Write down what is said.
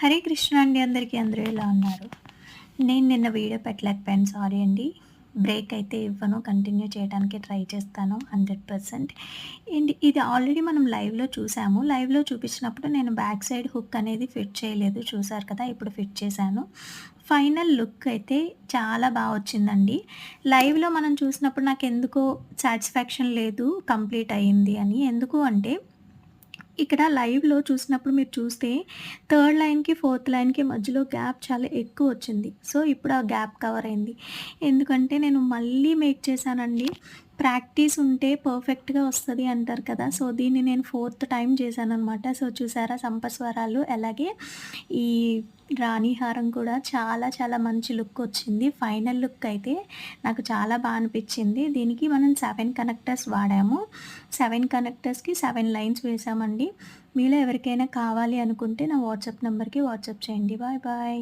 హరే కృష్ణ అండి అందరికీ అందరూ ఎలా ఉన్నారు? నేను నిన్న వీడియో పెట్టలేకపోయాను సారీ అండి. బ్రేక్ అయితే ఇవ్వను కంటిన్యూ చేయడానికి ట్రై చేస్తాను హండ్రెడ్ పర్సెంట్. అండ్ ఇది ఆల్రెడీ మనం లైవ్లో చూసాము. లైవ్లో చూపించినప్పుడు నేను బ్యాక్ సైడ్ హుక్ అనేది ఫిట్ చేయలేదు చూసారు కదా ఇప్పుడు ఫిట్ చేశాను. ఫైనల్ లుక్ అయితే చాలా బాగా వచ్చిందండి. లైవ్లో మనం చూసినప్పుడు నాకు ఎందుకో సాటిస్ఫాక్షన్ లేదు కంప్లీట్ అయ్యింది అని. ఎందుకు అంటే ఇక్కడ లైవ్లో చూసినప్పుడు మీరు చూస్తే థర్డ్ లైన్కి ఫోర్త్ లైన్కి మధ్యలో గ్యాప్ చాలా ఎక్కువ వచ్చింది. సో ఇప్పుడు ఆ గ్యాప్ కవర్ అయింది. ఎందుకంటే నేను మళ్ళీ మేక్ చేశానండి. ప్రాక్టీస్ ఉంటే పర్ఫెక్ట్గా వస్తుంది అంటారు కదా. సో దీన్ని నేను ఫోర్త్ టైం చేశాను అనమాట సో చూసారా సంపస్వరాలు అలాగే ఈ రాణిహారం కూడా చాలా చాలా మంచి లుక్ వచ్చింది. ఫైనల్ లుక్ అయితే నాకు చాలా బాగా అనిపించింది. దీనికి మనం సెవెన్ కనెక్టర్స్ వాడాము. సెవెన్ కనెక్టర్స్కి సెవెన్ లైన్స్ వేసామండి. మీలో ఎవరికైనా కావాలి అనుకుంటే నా వాట్సాప్ నెంబర్కి వాట్సాప్ చేయండి. Bye bye.